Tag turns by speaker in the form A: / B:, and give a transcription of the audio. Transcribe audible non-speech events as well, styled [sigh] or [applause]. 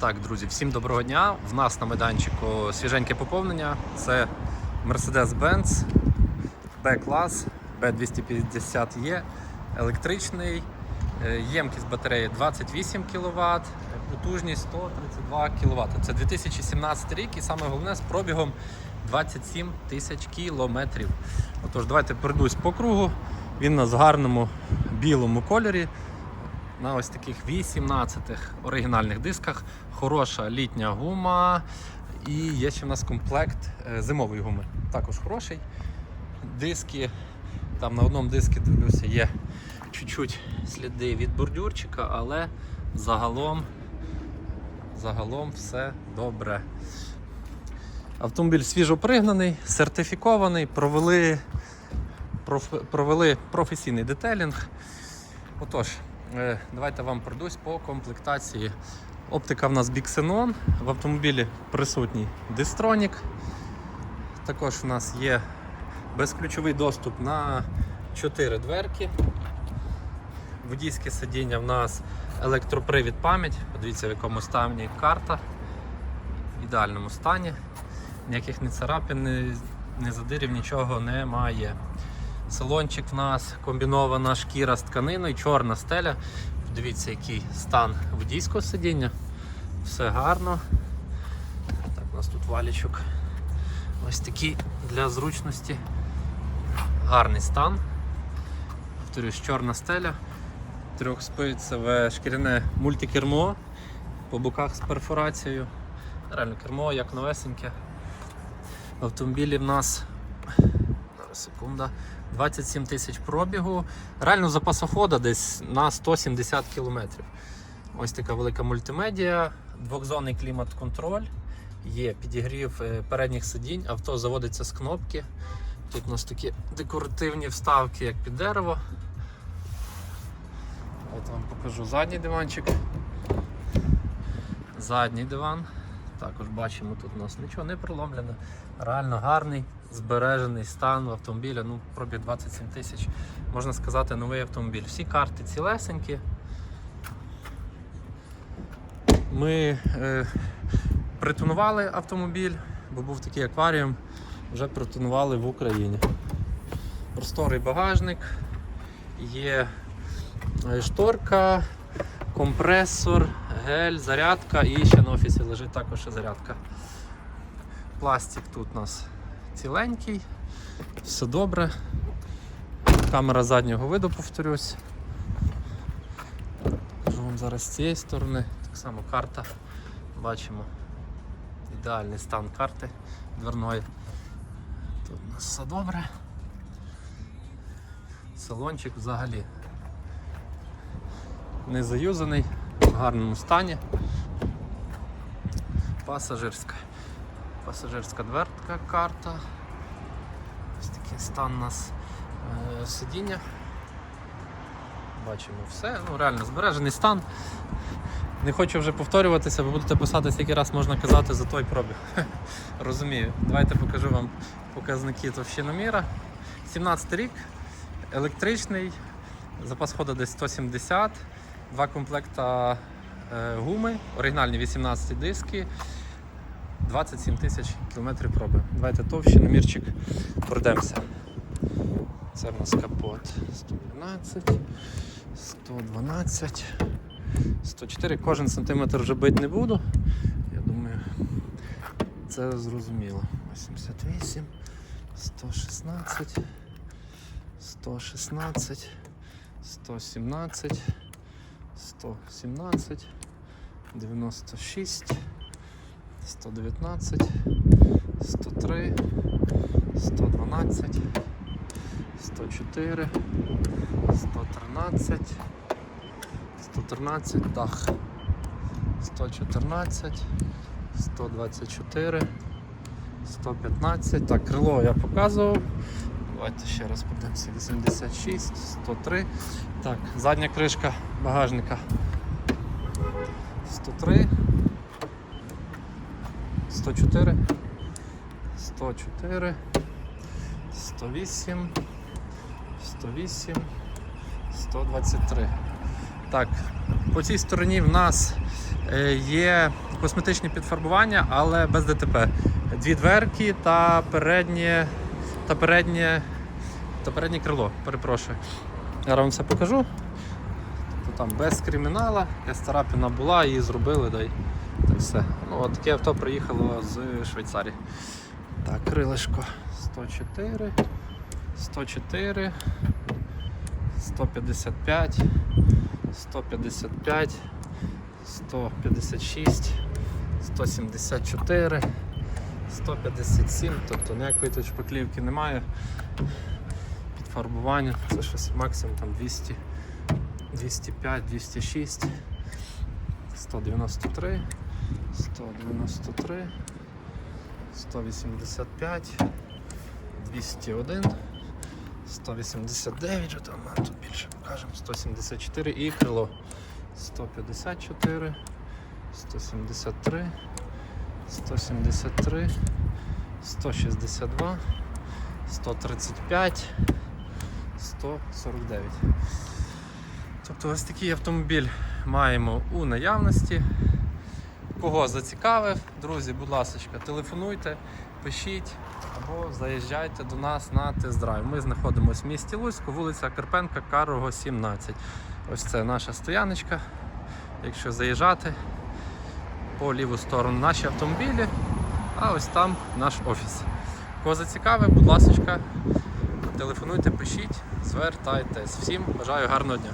A: Так, друзі, всім доброго дня. В нас на майданчику свіженьке поповнення. Це Mercedes-Benz B-клас B250E, електричний, е, ємкість батареї 28 кВт, потужність 132 кВт. Це 2017 рік і саме головне з пробігом 27 тисяч кілометрів. Отож, давайте пройдусь по кругу. Він у нас в гарному білому кольорі на ось таких 18 оригінальних дисках. Хороша літня гума. І є ще в нас комплект е, зимової гуми. Також хороший. Диски. Там на одному диску дивлюся, є чуть-чуть сліди від бордюрчика, але загалом, загалом все добре. Автомобіль свіжо пригнаний, сертифікований, провели, проф- провели професійний детелінг. Отож, давайте вам пройдусь по комплектації. Оптика в нас Bixenon, в автомобілі присутній Distronic. Також в нас є безключовий доступ на 4 дверки. Водійське сидіння в нас електропривід пам'ять. Подивіться, в якому стані карта. В ідеальному стані. Ніяких ні царапин, ні задирів, нічого немає. Салончик в нас комбінована шкіра з тканиною, чорна стеля. Дивіться, який стан водійського сидіння. Все гарно. Так, у нас тут валічок. Ось такий для зручності. Гарний стан. Повторюсь, чорна стеля. Трьохспицеве шкіряне мультикермо по боках з перфорацією. Реально кермо як новесеньке. В автомобілі в нас секунда. 27 тисяч пробігу. Реально запасохода десь на 170 кілометрів. Ось така велика мультимедіа, двохзонний клімат-контроль. Є підігрів е, передніх сидінь, авто заводиться з кнопки. Тут у нас такі декоративні вставки, як під дерево. От вам покажу задній диванчик. Задній диван. Також бачимо, тут у нас нічого не проломлено. Реально гарний, збережений стан автомобіля. Ну, пробіг 27 тисяч. Можна сказати, новий автомобіль. Всі карти цілесенькі. Ми е, притонували автомобіль, бо був такий акваріум, вже притонували в Україні. Просторий багажник, є е, шторка, компресор, гель, зарядка і ще на офісі лежить також ще зарядка. Пластик тут у нас ціленький, все добре. Камера заднього виду, повторюсь. Вам зараз з цієї сторони. Так само карта. Бачимо ідеальний стан карти дверної. Тут у нас все добре. Салончик взагалі не заюзаний, гарному стані. Пасажирська. Пасажирська дверка карта. Ось такий стан у нас е, сидіння. Бачимо все, ну реально збережений стан. Не хочу вже повторюватися, ви будете писати, скільки раз можна казати за той пробіг. [laughs] Розумію. Давайте покажу вам показники товщиноміра. 17 рік, електричний, запас ходу десь 170, два комплекта гуми, оригінальні 18 диски, 27 тисяч кілометрів проби. Давайте товщиномірчик пройдемося. Це в нас капот 112, 112, 104. Кожен сантиметр вже бити не буду. Я думаю, це зрозуміло. 88, 116, 116, 117, 117, 96, 119, 103, 112, 104, 113, 113, дах, 114, 124, 115. Так, крило я показував. Давайте ще раз подивимося. 86, 103. Так, задня кришка багажника. 103, 104, 104, 108, 108, 123. Так, по цій стороні в нас Е, Є косметичні підфарбування, але без ДТП. Дві дверки та переднє, та переднє, та переднє крило. Перепрошую. Я вам все покажу. Тобто там без кримінала, якась царапина була, її зробили, дай. Й все. Ну, от таке авто приїхало з Швейцарії. Так, крилишко 104, 104, 155, 155, 156, 174, 157, тобто ніякої тут шпаклівки немає. Підфарбування, це щось максимум там 200, 205, 206, 193, 193, 185, 201, 189, що там тут більше покажемо, 174 і крило 154, 173, 173, 162, 135, 149. Тобто ось такий автомобіль маємо у наявності. Кого зацікавив, друзі, будь ласка, телефонуйте, пишіть або заїжджайте до нас на тест-драйв. Ми знаходимося в місті Луцьку, вулиця Карпенка, Карого 17. Ось це наша стояночка. Якщо заїжджати по ліву сторону наші автомобілі, а ось там наш офіс. Кого зацікавив, будь ласка, телефонуйте, пишіть, звертайтесь. Всім бажаю гарного дня.